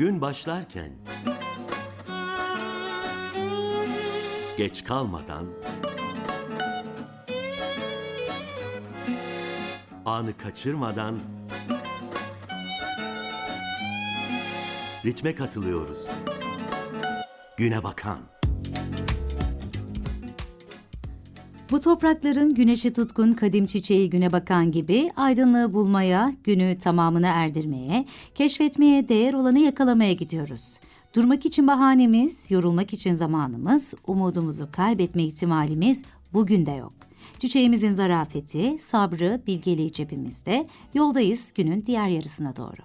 Gün başlarken geç kalmadan anı kaçırmadan ritme katılıyoruz. Güne bakan. Bu toprakların güneşe tutkun kadim çiçeği güne bakan gibi aydınlığı bulmaya, günü tamamına erdirmeye, keşfetmeye değer olanı yakalamaya gidiyoruz. Durmak için bahanemiz, yorulmak için zamanımız, umudumuzu kaybetme ihtimalimiz bugün de yok. Çiçeğimizin zarafeti, sabrı, bilgeliği cebimizde, yoldayız günün diğer yarısına doğru.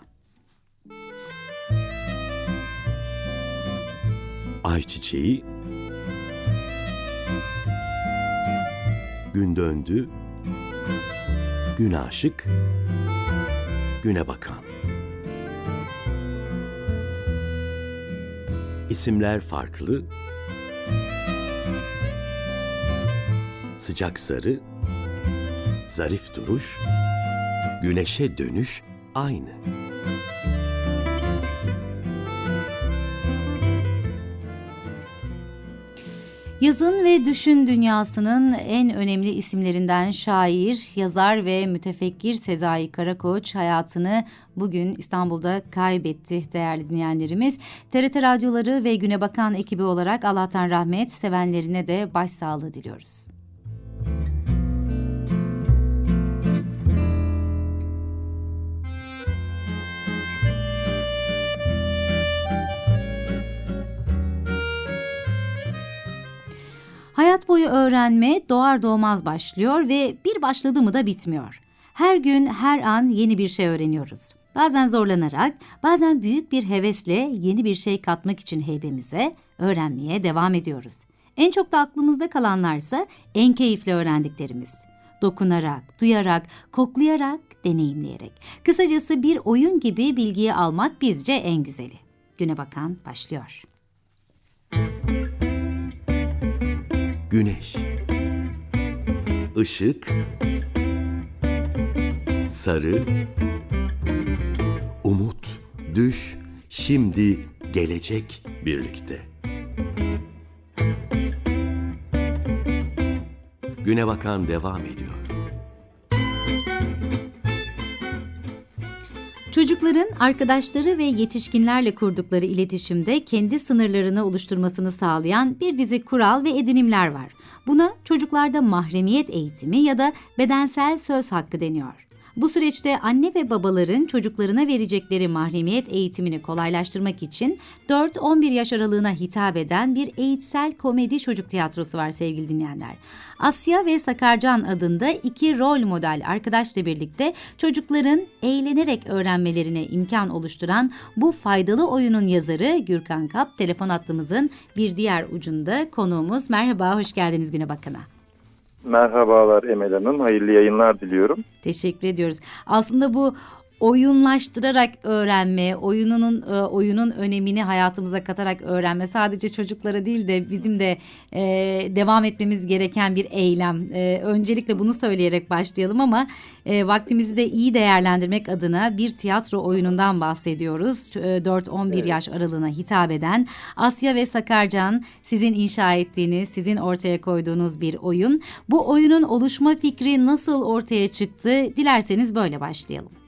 Ayçiçeği Gün döndü. Gün aşık Güne bakan. İsimler farklı. Sıcak sarı Zarif duruş Güneşe dönüş aynı. Yazın ve düşün dünyasının en önemli isimlerinden şair, yazar ve mütefekkir Sezai Karakoç hayatını bugün İstanbul'da kaybetti değerli dinleyenlerimiz. TRT Radyoları ve Güne Bakan ekibi olarak Allah'tan rahmet, sevenlerine de başsağlığı diliyoruz. Hayat boyu öğrenme doğar doğmaz başlıyor ve bir başladı mı da bitmiyor. Her gün, her an yeni bir şey öğreniyoruz. Bazen zorlanarak, bazen büyük bir hevesle yeni bir şey katmak için heybemize öğrenmeye devam ediyoruz. En çok da aklımızda kalanlarsa en keyifli öğrendiklerimiz. Dokunarak, duyarak, koklayarak, deneyimleyerek. Kısacası bir oyun gibi bilgiyi almak bizce en güzeli. Güne bakan başlıyor. Güneş. Işık. Sarı. Umut Düş. Şimdi Gelecek birlikte. Güne bakan devam ediyor. Çocukların arkadaşları ve yetişkinlerle kurdukları iletişimde kendi sınırlarını oluşturmasını sağlayan bir dizi kural ve edinimler var. Buna çocuklarda mahremiyet eğitimi ya da bedensel söz hakkı deniyor. Bu süreçte anne ve babaların çocuklarına verecekleri mahremiyet eğitimini kolaylaştırmak için 4-11 yaş aralığına hitap eden bir eğitsel komedi çocuk tiyatrosu var sevgili dinleyenler. Asya ve Sakarcan adında iki rol model arkadaşla birlikte çocukların eğlenerek öğrenmelerine imkan oluşturan bu faydalı oyunun yazarı Gürkan Kap telefon hattımızın bir diğer ucunda konuğumuz. Merhaba, hoş geldiniz Güne Bakan'a. Merhabalar Emel Hanım. Hayırlı yayınlar diliyorum. Teşekkür ediyoruz. Aslında bu oyunlaştırarak öğrenme, oyununun e, oyunun önemini hayatımıza katarak öğrenme sadece çocuklara değil de bizim de e, devam etmemiz gereken bir eylem. E, öncelikle bunu söyleyerek başlayalım ama e, vaktimizi de iyi değerlendirmek adına bir tiyatro oyunundan bahsediyoruz. E, 4-11 Evet. yaş aralığına hitap eden Asya ve Sakarcan sizin inşa ettiğiniz, sizin ortaya koyduğunuz bir oyun. Bu oyunun oluşma fikri nasıl ortaya çıktı? Dilerseniz böyle başlayalım.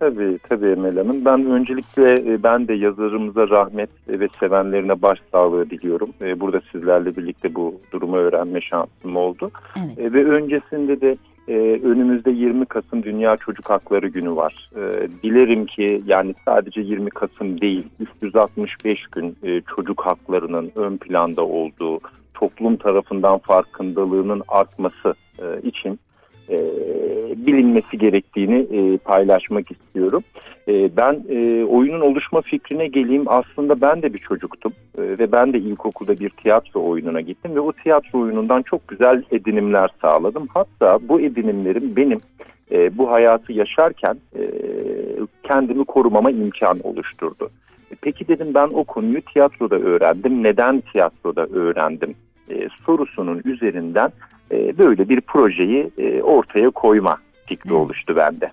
Tabii tabii Emel Hanım. Ben öncelikle e, ben de yazarımıza rahmet ve sevenlerine başsağlığı diliyorum. E, Burada sizlerle birlikte bu durumu öğrenme şansım oldu. Evet. E, Ve öncesinde de e, önümüzde 20 Kasım Dünya Çocuk Hakları Günü var. E, Dilerim ki yani sadece 20 Kasım değil 365 gün e, çocuk haklarının ön planda olduğu toplum tarafından farkındalığının artması e, için e, bilinmesi gerektiğini e, paylaşmak istiyorum. E, ben e, oyunun oluşma fikrine geleyim. Aslında ben de bir çocuktum E, ve ben de ilkokulda bir tiyatro oyununa gittim ve o tiyatro oyunundan çok güzel edinimler sağladım. Hatta bu edinimlerim benim e, bu hayatı yaşarken e, kendimi korumama imkan oluşturdu. E, Peki dedim ben o konuyu tiyatroda öğrendim. Neden tiyatroda öğrendim? E, sorusunun üzerinden e, böyle bir projeyi e, ortaya koyma fikri Evet. oluştu bende.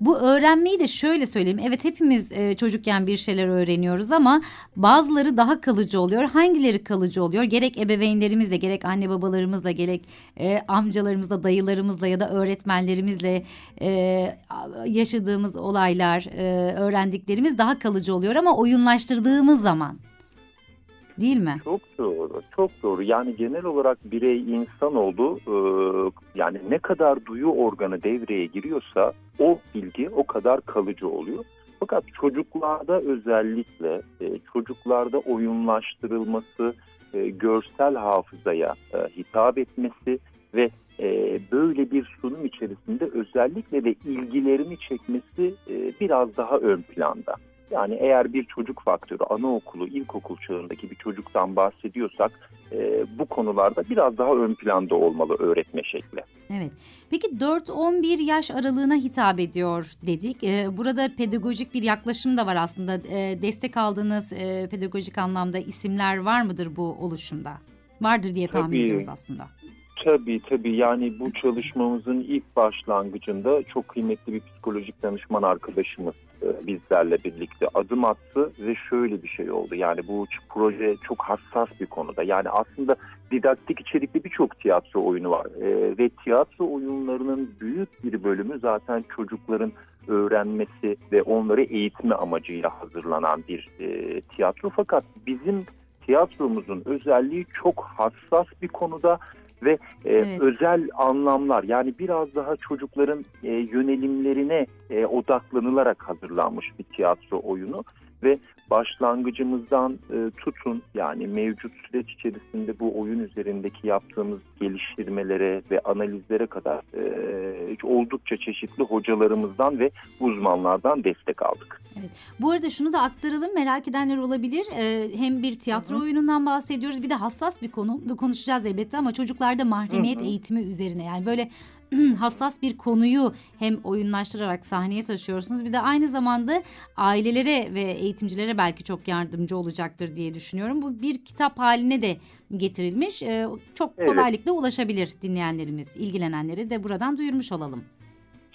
Bu öğrenmeyi de şöyle söyleyeyim. Evet hepimiz e, çocukken bir şeyler öğreniyoruz ama bazıları daha kalıcı oluyor. Hangileri kalıcı oluyor? Gerek ebeveynlerimizle, gerek anne babalarımızla, gerek e, amcalarımızla, dayılarımızla ya da öğretmenlerimizle e, yaşadığımız olaylar, e, öğrendiklerimiz daha kalıcı oluyor ama oyunlaştırdığımız zaman değil mi? Çok doğru, çok doğru. Yani genel olarak birey insan oldu. Ee, yani ne kadar duyu organı devreye giriyorsa o bilgi o kadar kalıcı oluyor. Fakat çocuklarda özellikle e, çocuklarda oyunlaştırılması, e, görsel hafızaya e, hitap etmesi ve e, böyle bir sunum içerisinde özellikle de ilgilerini çekmesi e, biraz daha ön planda. Yani eğer bir çocuk faktörü anaokulu, ilkokul çağındaki bir çocuktan bahsediyorsak e, bu konularda biraz daha ön planda olmalı öğretme şekli. Evet. Peki 4-11 yaş aralığına hitap ediyor dedik. Ee, burada pedagojik bir yaklaşım da var aslında. Ee, destek aldığınız e, pedagojik anlamda isimler var mıdır bu oluşumda? Vardır diye tahmin Tabii. ediyoruz aslında. Tabii tabii yani bu çalışmamızın ilk başlangıcında çok kıymetli bir psikolojik danışman arkadaşımız e, bizlerle birlikte adım attı ve şöyle bir şey oldu. Yani bu proje çok hassas bir konuda. Yani aslında didaktik içerikli birçok tiyatro oyunu var E, ve tiyatro oyunlarının büyük bir bölümü zaten çocukların öğrenmesi ve onları eğitme amacıyla hazırlanan bir e, tiyatro. Fakat bizim tiyatromuzun özelliği çok hassas bir konuda ve e, Evet. özel anlamlar yani biraz daha çocukların e, yönelimlerine e, odaklanılarak hazırlanmış bir tiyatro oyunu ve başlangıcımızdan e, tutun yani mevcut süreç içerisinde bu oyun üzerindeki yaptığımız geliştirmelere ve analizlere kadar e, oldukça çeşitli hocalarımızdan ve uzmanlardan destek aldık. Bu arada şunu da aktaralım merak edenler olabilir. Ee, hem bir tiyatro oyunundan bahsediyoruz bir de hassas bir konu da konuşacağız elbette ama çocuklarda mahremiyet Hı hı. eğitimi üzerine yani böyle hassas bir konuyu hem oyunlaştırarak sahneye taşıyorsunuz bir de aynı zamanda ailelere ve eğitimcilere belki çok yardımcı olacaktır diye düşünüyorum. Bu bir kitap haline de getirilmiş. Ee, çok Evet. kolaylıkla ulaşabilir dinleyenlerimiz, ilgilenenleri de buradan duyurmuş olalım.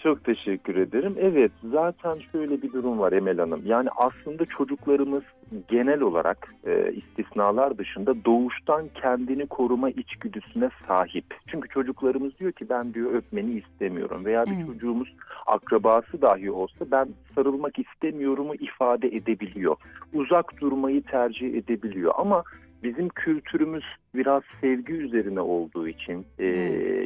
Çok teşekkür ederim. Evet zaten şöyle bir durum var Emel Hanım. Yani aslında çocuklarımız genel olarak e, istisnalar dışında doğuştan kendini koruma içgüdüsüne sahip. Çünkü çocuklarımız diyor ki ben diyor öpmeni istemiyorum veya bir Evet. çocuğumuz akrabası dahi olsa ben sarılmak istemiyorumu ifade edebiliyor. Uzak durmayı tercih edebiliyor ama bizim kültürümüz biraz sevgi üzerine olduğu için e,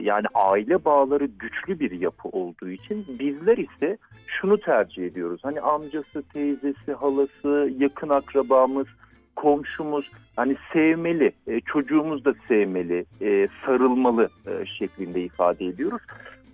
yani aile bağları güçlü bir yapı olduğu için bizler ise şunu tercih ediyoruz. Hani amcası, teyzesi, halası, yakın akrabamız, komşumuz hani sevmeli, e, çocuğumuz da sevmeli, e, sarılmalı e, şeklinde ifade ediyoruz.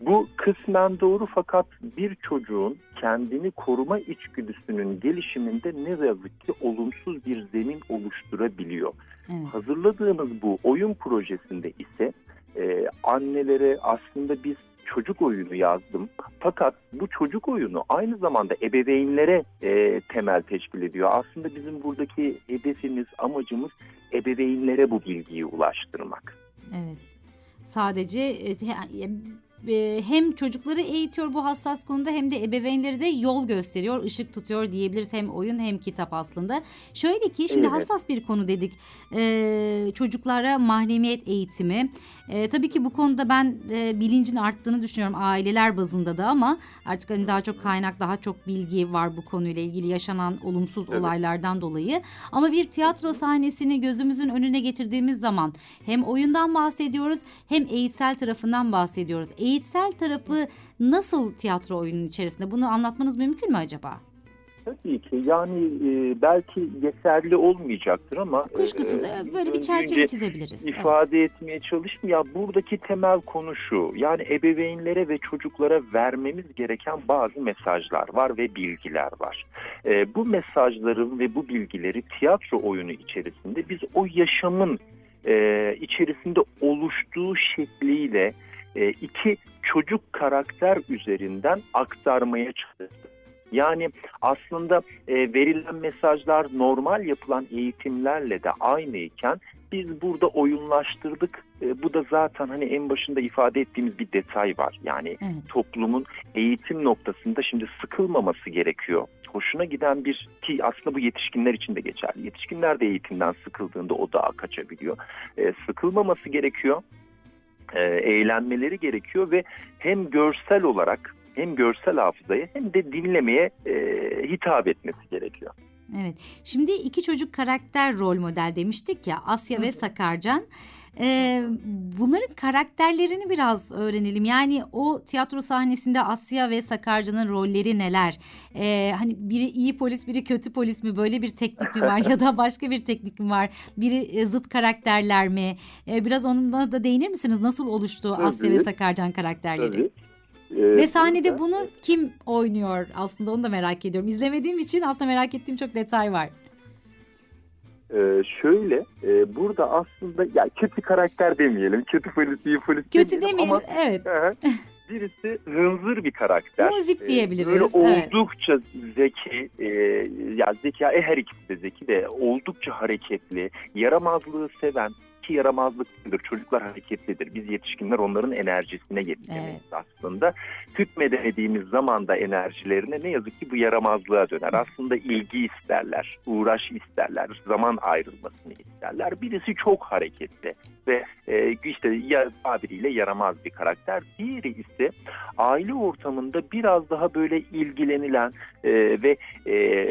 Bu kısmen doğru fakat bir çocuğun kendini koruma içgüdüsünün gelişiminde ne yazık ki olumsuz bir zemin oluşturabiliyor. Evet. Hazırladığımız bu oyun projesinde ise e, annelere aslında biz çocuk oyunu yazdım. Fakat bu çocuk oyunu aynı zamanda ebeveynlere e, temel teşkil ediyor. Aslında bizim buradaki hedefimiz, amacımız ebeveynlere bu bilgiyi ulaştırmak. Evet. Sadece e, hem çocukları eğitiyor bu hassas konuda hem de ebeveynleri de yol gösteriyor, ışık tutuyor diyebiliriz. Hem oyun hem kitap aslında. Şöyle ki şimdi Evet. hassas bir konu dedik. E, çocuklara mahremiyet eğitimi. E, tabii ki bu konuda ben e, bilincin arttığını düşünüyorum aileler bazında da ama artık hani daha çok kaynak, daha çok bilgi var bu konuyla ilgili yaşanan olumsuz Evet. olaylardan dolayı. Ama bir tiyatro sahnesini gözümüzün önüne getirdiğimiz zaman hem oyundan bahsediyoruz hem eğitsel tarafından bahsediyoruz. Eğitsel tarafı nasıl tiyatro oyunun içerisinde? Bunu anlatmanız mümkün mü acaba? Tabii ki yani e, belki yeterli olmayacaktır ama Kuşkusuz e, e, böyle bir çerçeve çizebiliriz. Evet. ifade etmeye çalıştım. Ya buradaki temel konu şu. Yani ebeveynlere ve çocuklara vermemiz gereken bazı mesajlar var ve bilgiler var. Ee, bu mesajların ve bu bilgileri tiyatro oyunu içerisinde biz o yaşamın e, içerisinde oluştuğu şekliyle e, iki çocuk karakter üzerinden aktarmaya çalıştık. Yani aslında e, verilen mesajlar normal yapılan eğitimlerle de aynıyken biz burada oyunlaştırdık. E, bu da zaten hani en başında ifade ettiğimiz bir detay var. Yani Evet. toplumun eğitim noktasında şimdi sıkılmaması gerekiyor. Hoşuna giden bir ki aslında bu yetişkinler için de geçerli. Yetişkinler de eğitimden sıkıldığında o dağa kaçabiliyor. E, sıkılmaması gerekiyor. E, eğlenmeleri gerekiyor ve hem görsel olarak hem görsel hafızaya hem de dinlemeye e, hitap etmesi gerekiyor. Evet. Şimdi iki çocuk karakter rol model demiştik ya Asya Hı ve. Sakarcan. Ee, bunların karakterlerini biraz öğrenelim. Yani o tiyatro sahnesinde Asya ve Sakarcan'ın rolleri neler? Ee, hani biri iyi polis, biri kötü polis mi? Böyle bir teknik mi var ya da başka bir teknik mi var? Biri e, zıt karakterler mi? Ee, biraz onunla da değinir misiniz? Nasıl oluştu Asya ve Tabii. Sakarcan karakterleri? Tabii. E, Ve sahnede burada- bunu kim oynuyor aslında onu da merak ediyorum. İzlemediğim için aslında merak ettiğim çok detay var. Ee, şöyle e, burada aslında ya kötü karakter demeyelim. Kötü polis iyi polis Kötü demeyelim demeyelim. ama Evet. Aha. birisi hınzır bir karakter. Muzip Ee, diyebiliriz, Böyle evet. oldukça zeki, e, ya zeka e, her ikisi de zeki de oldukça hareketli, yaramazlığı seven ki yaramazlıklıdır. Çocuklar hareketlidir. Biz yetişkinler onların enerjisine yetişemeyiz aslında. Hükmedemediğimiz zaman da enerjilerine ne yazık ki bu yaramazlığa döner. Aslında ilgi isterler, uğraş isterler, zaman ayrılmasını isterler. Birisi çok hareketli ve e, işte ya tabiriyle yaramaz bir karakter. Diğeri ise aile ortamında biraz daha böyle ilgilenilen e, ve e,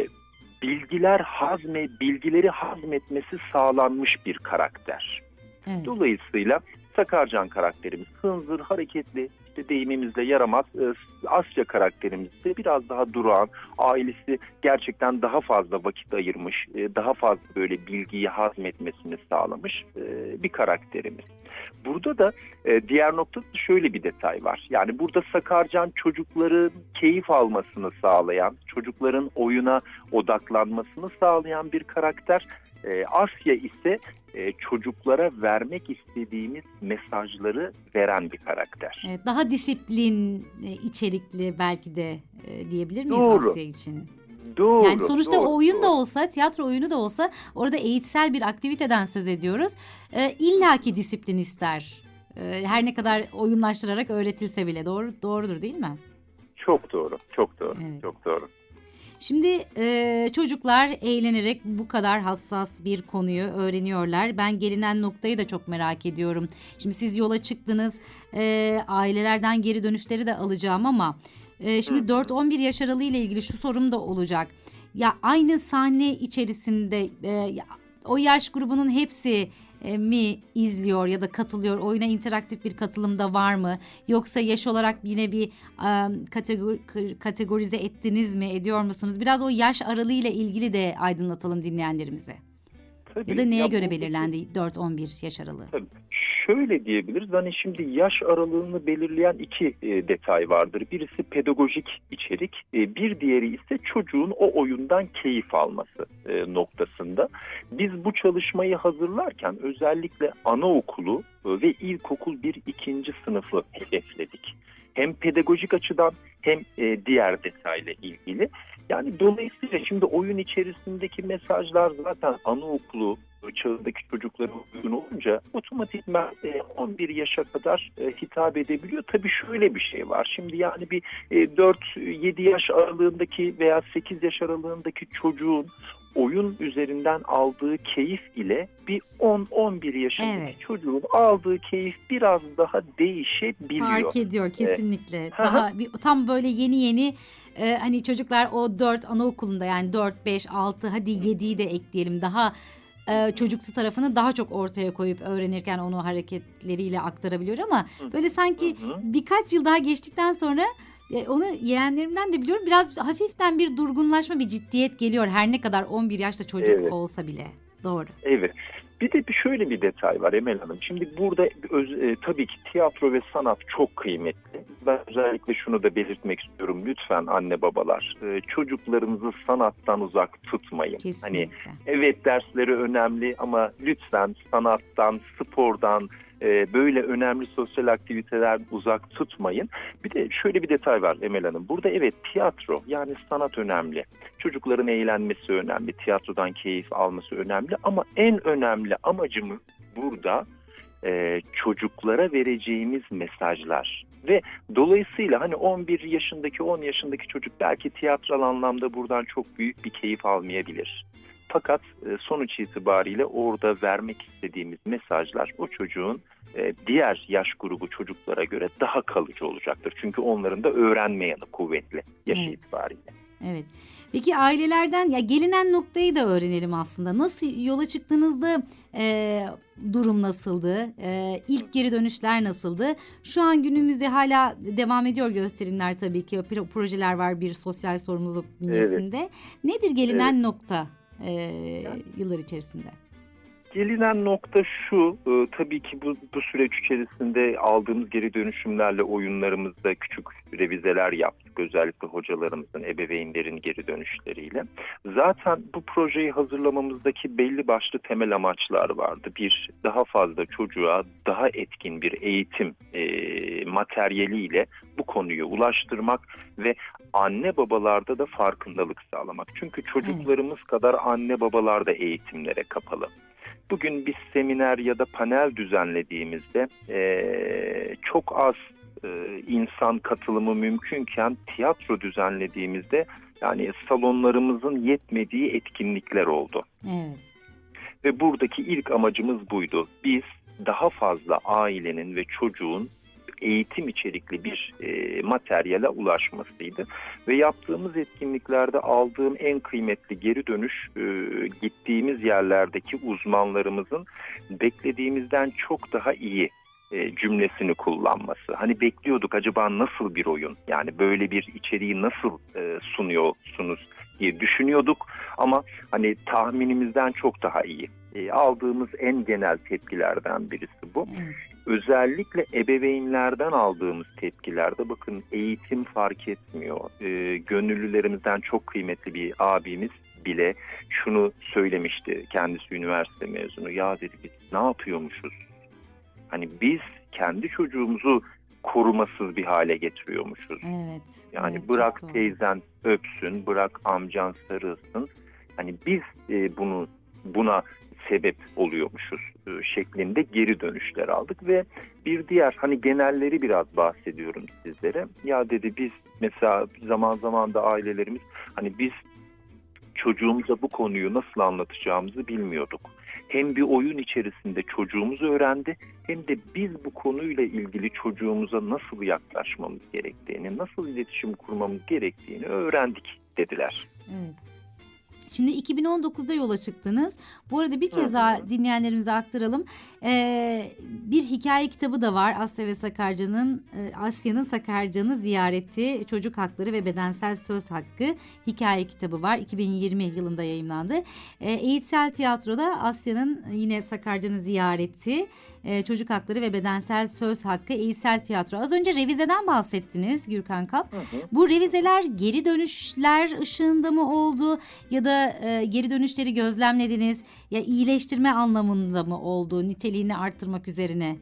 bilgiler hazme, bilgileri hazmetmesi sağlanmış bir karakter. Evet. Dolayısıyla Sakarcan karakterimiz hınzır, hareketli, işte deyimimizle yaramaz. Ee, Asya karakterimiz de biraz daha durağan, ailesi gerçekten daha fazla vakit ayırmış, e, daha fazla böyle bilgiyi hazmetmesini sağlamış e, bir karakterimiz. Burada da e, diğer noktada da şöyle bir detay var. Yani burada Sakarcan çocukların keyif almasını sağlayan, çocukların oyuna odaklanmasını sağlayan bir karakter. E, Asya ise e, çocuklara vermek istediğimiz mesajları veren bir karakter. Evet, daha disiplin e, içerikli belki de e, diyebilir miyiz Doğru. Asya için? Doğru. Yani sonuçta doğru, oyun da doğru. olsa, tiyatro oyunu da olsa orada eğitsel bir aktiviteden söz ediyoruz. E, illaki disiplin ister. E, her ne kadar oyunlaştırarak öğretilse bile doğru doğrudur değil mi? Çok doğru, çok doğru, Evet. çok doğru. Şimdi e, çocuklar eğlenerek bu kadar hassas bir konuyu öğreniyorlar. Ben gelinen noktayı da çok merak ediyorum. Şimdi siz yola çıktınız, e, ailelerden geri dönüşleri de alacağım ama e, şimdi 4-11 yaş aralığı ile ilgili şu sorum da olacak. Ya aynı sahne içerisinde e, ya- o yaş grubunun hepsi mi izliyor ya da katılıyor? Oyuna interaktif bir katılımda var mı? Yoksa yaş olarak yine bir e, kategori, kategorize ettiniz mi, ediyor musunuz? Biraz o yaş aralığı ile ilgili de aydınlatalım dinleyenlerimize. Tabii, Ya da neye ya göre bu- belirlendi 4-11 yaş aralığı? Tabii. Şöyle diyebiliriz. Hani şimdi yaş aralığını belirleyen iki e, detay vardır. Birisi pedagojik içerik, e, bir diğeri ise çocuğun o oyundan keyif alması e, noktasında. Biz bu çalışmayı hazırlarken özellikle anaokulu e, ve ilkokul bir ikinci sınıfı hedefledik. Hem pedagojik açıdan hem e, diğer detayla ilgili. Yani dolayısıyla şimdi oyun içerisindeki mesajlar zaten anaokulu çağındaki çocuklara uygun olunca otomatikman e, 11 yaşa kadar e, hitap edebiliyor. Tabii şöyle bir şey var. Şimdi yani bir e, 4-7 yaş aralığındaki veya 8 yaş aralığındaki çocuğun oyun üzerinden aldığı keyif ile bir 10-11 yaşındaki Evet. çocuğun aldığı keyif biraz daha değişebiliyor. Fark ediyor kesinlikle. Hı hı. Daha bir, tam böyle yeni yeni e, hani çocuklar o 4 anaokulunda yani 4, 5, 6 hadi 7'yi de ekleyelim. Daha e, çocuksu tarafını daha çok ortaya koyup öğrenirken onu hareketleriyle aktarabiliyor ama böyle sanki birkaç yıl daha geçtikten sonra onu yeğenlerimden de biliyorum biraz hafiften bir durgunlaşma bir ciddiyet geliyor her ne kadar 11 yaşta çocuk Evet. olsa bile. Doğru. Evet. Bir de bir şöyle bir detay var Emel Hanım. Şimdi burada öz- e, tabii ki tiyatro ve sanat çok kıymetli. Ben özellikle şunu da belirtmek istiyorum. Lütfen anne babalar e, çocuklarınızı sanattan uzak tutmayın. Hani Kesinlikle. evet dersleri önemli ama lütfen sanattan, spordan, e, böyle önemli sosyal aktiviteler uzak tutmayın. Bir de şöyle bir detay var Emel Hanım. Burada evet tiyatro yani sanat önemli. Çocukların eğlenmesi önemli. Tiyatrodan keyif alması önemli. Ama en önemli amacımız burada e, çocuklara vereceğimiz mesajlar. Ve dolayısıyla hani 11 yaşındaki 10 yaşındaki çocuk belki tiyatral anlamda buradan çok büyük bir keyif almayabilir. Fakat e, sonuç itibariyle orada vermek istediğimiz mesajlar o çocuğun e, diğer yaş grubu çocuklara göre daha kalıcı olacaktır. Çünkü onların da öğrenme yanı kuvvetli yaş Evet. itibariyle. Evet. Peki ailelerden ya gelinen noktayı da öğrenelim aslında. Nasıl yola çıktığınızda e, durum nasıldı? E, ilk geri dönüşler nasıldı? Şu an günümüzde hala devam ediyor gösterimler tabii ki. Pro- Projeler var bir sosyal sorumluluk bünyesinde. Nedir gelinen nokta e, yıllar içerisinde? Gelinen nokta şu, e, tabii ki bu, bu süreç içerisinde aldığımız geri dönüşümlerle oyunlarımızda küçük revizeler yaptık. Özellikle hocalarımızın, ebeveynlerin geri dönüşleriyle. Zaten bu projeyi hazırlamamızdaki belli başlı temel amaçlar vardı. Bir, daha fazla çocuğa daha etkin bir eğitim e, materyaliyle bu konuyu ulaştırmak ve anne babalarda da farkındalık sağlamak. Çünkü çocuklarımız kadar anne babalar da eğitimlere kapalı. Bugün biz seminer ya da panel düzenlediğimizde eee, çok az eee, insan katılımı mümkünken tiyatro düzenlediğimizde yani salonlarımızın yetmediği etkinlikler oldu. Evet. Ve buradaki ilk amacımız buydu. Biz daha fazla ailenin ve çocuğun eğitim içerikli bir e, materyale ulaşmasıydı. Ve yaptığımız etkinliklerde aldığım en kıymetli geri dönüş e, gittiğimiz yerlerdeki uzmanlarımızın beklediğimizden çok daha iyi e, cümlesini kullanması. Hani bekliyorduk acaba nasıl bir oyun yani böyle bir içeriği nasıl e, sunuyorsunuz diye düşünüyorduk ama hani tahminimizden çok daha iyi. E, aldığımız en genel tepkilerden birisi bu. Evet. Özellikle ebeveynlerden aldığımız tepkilerde bakın eğitim fark etmiyor. E, gönüllülerimizden çok kıymetli bir abimiz bile şunu söylemişti. Kendisi üniversite mezunu. Ya dedi biz ne yapıyormuşuz? Hani biz kendi çocuğumuzu korumasız bir hale getiriyormuşuz. Evet. Yani evet, bırak teyzen öpsün, bırak amcan sarılsın. Hani biz e, bunu buna sebep oluyormuşuz e, şeklinde geri dönüşler aldık ve bir diğer hani genelleri biraz bahsediyorum sizlere. Ya dedi biz mesela zaman zaman da ailelerimiz hani biz çocuğumuza bu konuyu nasıl anlatacağımızı bilmiyorduk. Hem bir oyun içerisinde çocuğumuz öğrendi hem de biz bu konuyla ilgili çocuğumuza nasıl yaklaşmamız gerektiğini, nasıl iletişim kurmamız gerektiğini öğrendik dediler. Evet. Şimdi 2019'da yola çıktınız. Bu arada bir kez daha dinleyenlerimize aktaralım. Ee, bir hikaye kitabı da var. Asya ve Sakarca'nın e, Asya'nın Sakarca'nı ziyareti, çocuk hakları ve bedensel söz hakkı hikaye kitabı var. 2020 yılında yayımlandı. Ee, Eğitsel Tiyatro'da Asya'nın yine Sakarca'nın ziyareti, e, çocuk hakları ve bedensel söz hakkı Eğitsel Tiyatro. Az önce revizeden bahsettiniz Gürkan Kap. Bu revizeler geri dönüşler ışığında mı oldu ya da e, geri dönüşleri gözlemlediniz ya iyileştirme anlamında mı oldu niteliğini arttırmak üzerine?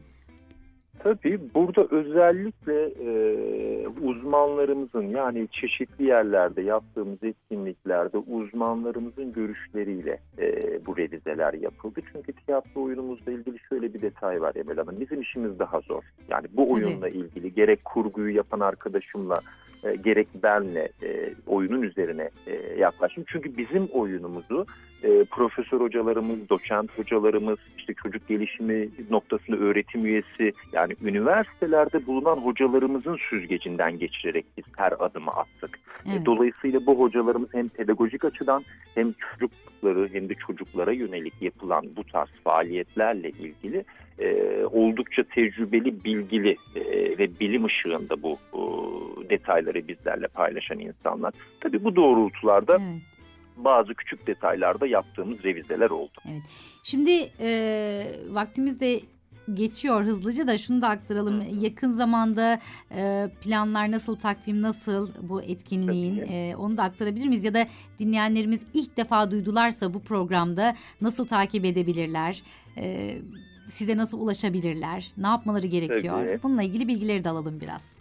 Tabii burada özellikle e, uzmanlarımızın yani çeşitli yerlerde yaptığımız etkinliklerde uzmanlarımızın görüşleriyle e, bu revizeler yapıldı. Çünkü tiyatro oyunumuzla ilgili şöyle bir detay var Emel Hanım. Bizim işimiz daha zor. Yani bu oyunla ilgili gerek kurguyu yapan arkadaşımla e, gerek benle e, oyunun üzerine e, yaklaştım. Çünkü bizim oyunumuzu e, profesör hocalarımız, doçent hocalarımız, işte çocuk gelişimi noktasında öğretim üyesi yani üniversitelerde bulunan hocalarımızın süzgecinden geçirerek biz her adımı attık. E, Evet. Dolayısıyla bu hocalarımız hem pedagojik açıdan hem çocukları hem de çocuklara yönelik yapılan bu tarz faaliyetlerle ilgili e, oldukça tecrübeli, bilgili e, ve bilim ışığında bu, bu detayları bizlerle paylaşan insanlar. Tabii bu doğrultularda Evet. bazı küçük detaylarda yaptığımız revizeler oldu. Şimdi e, vaktimiz de geçiyor hızlıca da şunu da aktaralım. Hı. Yakın zamanda e, planlar nasıl, takvim nasıl bu etkinliğin e, onu da aktarabilir miyiz? Ya da dinleyenlerimiz ilk defa duydularsa bu programda nasıl takip edebilirler? E, size nasıl ulaşabilirler? Ne yapmaları gerekiyor? Tabii. Bununla ilgili bilgileri de alalım biraz.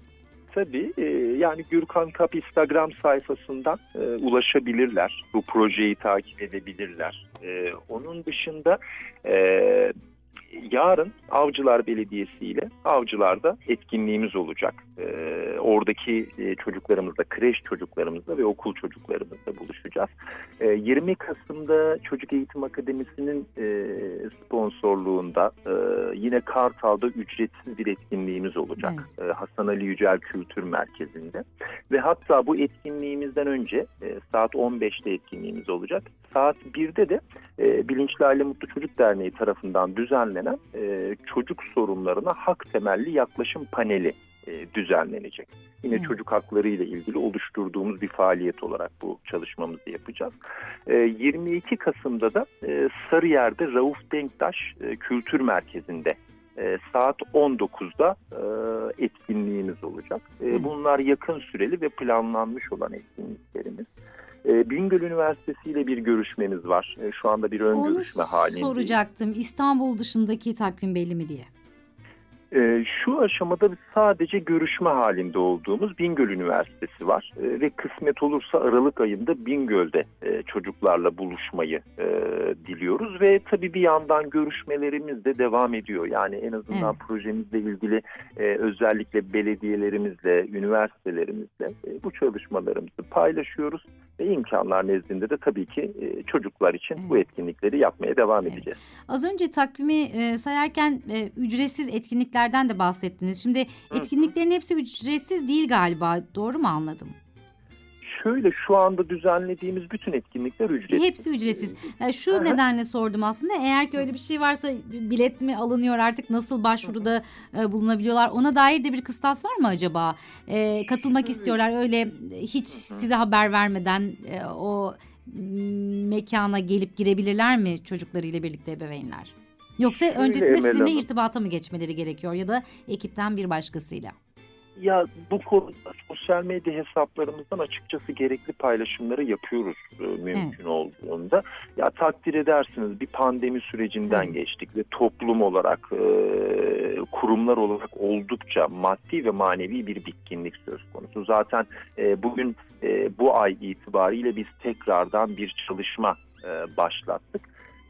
Tabii e, yani Gürkan Kap Instagram sayfasından e, ulaşabilirler. Bu projeyi takip edebilirler. E, onun dışında yarın Avcılar Belediyesi ile Avcılar'da etkinliğimiz olacak. E, oradaki e, çocuklarımızla, kreş çocuklarımızla ve okul çocuklarımızla buluşacağız. E, 20 Kasım'da Çocuk Eğitim Akademisi'nin e, sponsorluğunda e, yine Kartal'da ücretsiz bir etkinliğimiz olacak. E, Hasan Ali Yücel Kültür Merkezi'nde. Ve hatta bu etkinliğimizden önce e, saat 15'te etkinliğimiz olacak. Saat 1'de de e, Bilinçli Aile Mutlu Çocuk Derneği tarafından düzenlenen e, çocuk sorunlarına hak temelli yaklaşım paneli e, düzenlenecek. Yine Hı. çocuk hakları ile ilgili oluşturduğumuz bir faaliyet olarak bu çalışmamızı yapacağız. E, 22 Kasım'da da e, Sarıyer'de Rauf Denktaş e, Kültür Merkezi'nde e, saat 19'da e, etkinliğimiz olacak. E, bunlar yakın süreli ve planlanmış olan etkinliklerimiz. E, Bingöl Üniversitesi ile bir görüşmemiz var. E, şu anda bir ön Onu görüşme halindeyiz. soracaktım. İstanbul dışındaki takvim belli mi diye. Ee, şu aşamada sadece görüşme halinde olduğumuz Bingöl Üniversitesi var Ee, ve kısmet olursa Aralık ayında Bingöl'de e, çocuklarla buluşmayı e, diliyoruz ve tabii bir yandan görüşmelerimiz de devam ediyor. Yani en azından Evet. projemizle ilgili e, özellikle belediyelerimizle, üniversitelerimizle e, bu çalışmalarımızı paylaşıyoruz ve imkanlar nezdinde de tabii ki e, çocuklar için bu Evet. etkinlikleri yapmaya devam Evet. edeceğiz. Az önce takvimi e, sayarken e, ücretsiz etkinliklerden de bahsettiniz. Şimdi etkinliklerin hepsi ücretsiz değil galiba. Doğru mu anladım? Şöyle şu anda düzenlediğimiz bütün etkinlikler ücretsiz. Hepsi ücretsiz. E, şu Aha. nedenle sordum aslında. Eğer ki öyle bir şey varsa bilet mi alınıyor artık nasıl başvuruda e, bulunabiliyorlar? Ona dair de bir kıstas var mı acaba? E, katılmak Şöyle- istiyorlar öyle hiç size haber vermeden e, o mekana gelip girebilirler mi çocuklarıyla birlikte ebeveynler? Yoksa öncesinde sizinle irtibata mı geçmeleri gerekiyor ya da ekipten bir başkasıyla? Ya bu konuda sosyal medya hesaplarımızdan açıkçası gerekli paylaşımları yapıyoruz e, mümkün olduğunda. Ya takdir edersiniz bir pandemi sürecinden Tabii. geçtik ve toplum olarak, e, kurumlar olarak oldukça maddi ve manevi bir bitkinlik söz konusu. Zaten e, bugün e, bu ay itibariyle biz tekrardan bir çalışma e, başlattık.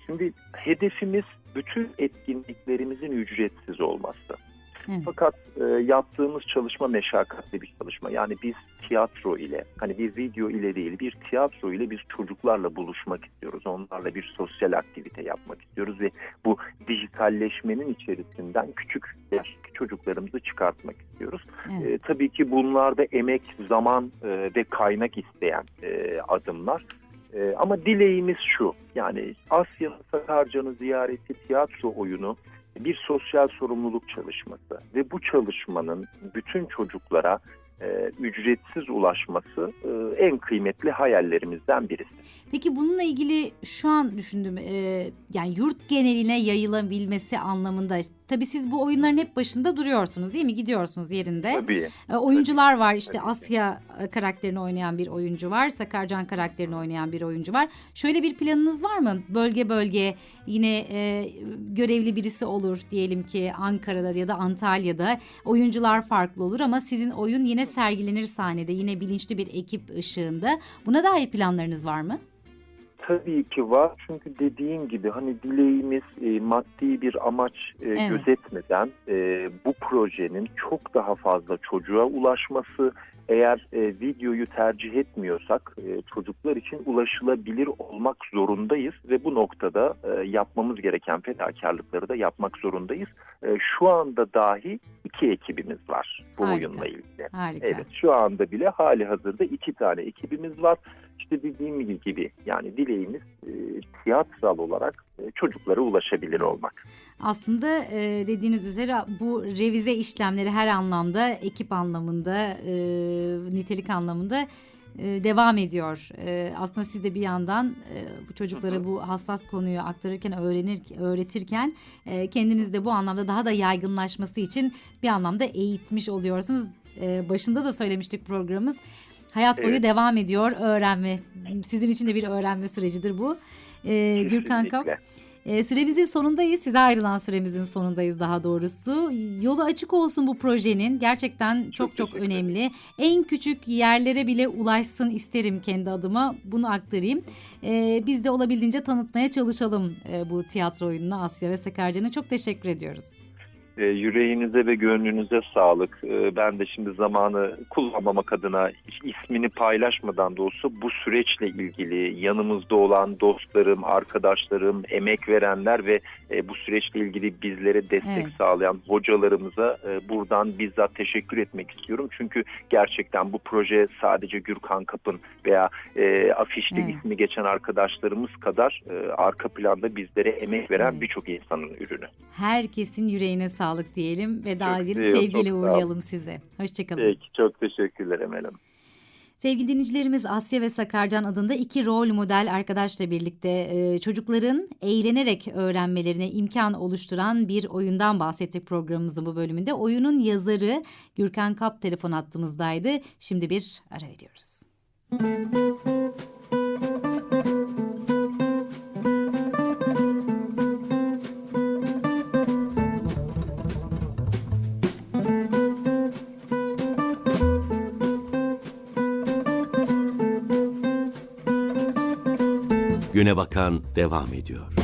Şimdi hedefimiz bütün etkinliklerimizin ücretsiz olması. Evet. Fakat e, yaptığımız çalışma meşakkatli bir çalışma. Yani biz tiyatro ile, hani bir video ile değil, bir tiyatro ile biz çocuklarla buluşmak istiyoruz. Onlarla bir sosyal aktivite yapmak istiyoruz ve bu dijitalleşmenin içerisinden küçük çocuklarımızı çıkartmak istiyoruz. Evet. E, tabii ki bunlarda emek, zaman e, ve kaynak isteyen e, adımlar. E, ama dileğimiz şu, yani Asya'nın Sakarca'nı ziyareti tiyatro oyunu bir sosyal sorumluluk çalışması ve bu çalışmanın bütün çocuklara e, ücretsiz ulaşması e, en kıymetli hayallerimizden birisi. Peki bununla ilgili şu an düşündüm e, yani yurt geneline yayılabilmesi anlamında tabii siz bu oyunların hep başında duruyorsunuz değil mi gidiyorsunuz yerinde Tabii. E, oyuncular var işte Tabii. Asya e, karakterini oynayan bir oyuncu var Sakarcan karakterini oynayan bir oyuncu var şöyle bir planınız var mı bölge bölge yine e, görevli birisi olur diyelim ki Ankara'da ya da Antalya'da oyuncular farklı olur ama sizin oyun yine sergilenir sahnede yine bilinçli bir ekip ışığında buna dair planlarınız var mı? Tabii ki var çünkü dediğim gibi hani dileğimiz e, maddi bir amaç e, Evet. gözetmeden e, bu projenin çok daha fazla çocuğa ulaşması eğer e, videoyu tercih etmiyorsak e, çocuklar için ulaşılabilir olmak zorundayız ve bu noktada e, yapmamız gereken fedakarlıkları da yapmak zorundayız. E, şu anda dahi iki ekibimiz var bu Harika. oyunla ilgili. Harika. Evet şu anda bile hali hazırda iki tane ekibimiz var. İşte dediğim gibi yani dileğimiz e, tiyatral olarak e, çocuklara ulaşabilir olmak. Aslında e, dediğiniz üzere bu revize işlemleri her anlamda ekip anlamında e, nitelik anlamında e, devam ediyor. E, aslında siz de bir yandan e, bu çocuklara bu hassas konuyu aktarırken öğrenir öğretirken kendiniz de bu anlamda daha da yaygınlaşması için bir anlamda eğitmiş oluyorsunuz. Başında da söylemiştik programımız. Hayat boyu Evet. devam ediyor öğrenme. Sizin için de bir öğrenme sürecidir bu. E, Gürkan Kap. E, süremizin sonundayız. Size ayrılan süremizin sonundayız daha doğrusu. Yolu açık olsun bu projenin. Gerçekten çok çok, ederim. önemli. En küçük yerlere bile ulaşsın isterim kendi adıma. Bunu aktarayım. E, biz de olabildiğince tanıtmaya çalışalım e, bu tiyatro oyununu Asya ve Sakarcan'a. Çok teşekkür ediyoruz. E, yüreğinize ve gönlünüze sağlık. E, ben de şimdi zamanı kullanmamak adına ismini paylaşmadan da olsa bu süreçle ilgili yanımızda olan dostlarım, arkadaşlarım, emek verenler ve e, bu süreçle ilgili bizlere destek Evet. sağlayan hocalarımıza e, buradan bizzat teşekkür etmek istiyorum. Çünkü gerçekten bu proje sadece Gürkan Kap'ın veya e, afişte Evet. ismi geçen arkadaşlarımız kadar e, arka planda bizlere emek veren Evet. birçok insanın ürünü. Herkesin yüreğine sağlık diyelim. Veda Çok edelim. Sevgiyle uğurlayalım sizi. Hoşçakalın. Peki çok teşekkürler Emel Hanım. Sevgili dinleyicilerimiz Asya ve Sakarcan adında iki rol model arkadaşla birlikte e, çocukların eğlenerek öğrenmelerine imkan oluşturan bir oyundan bahsettik programımızın bu bölümünde. Oyunun yazarı Gürkan Kap telefon attığımızdaydı. Şimdi bir ara veriyoruz. Güne bakan devam ediyor.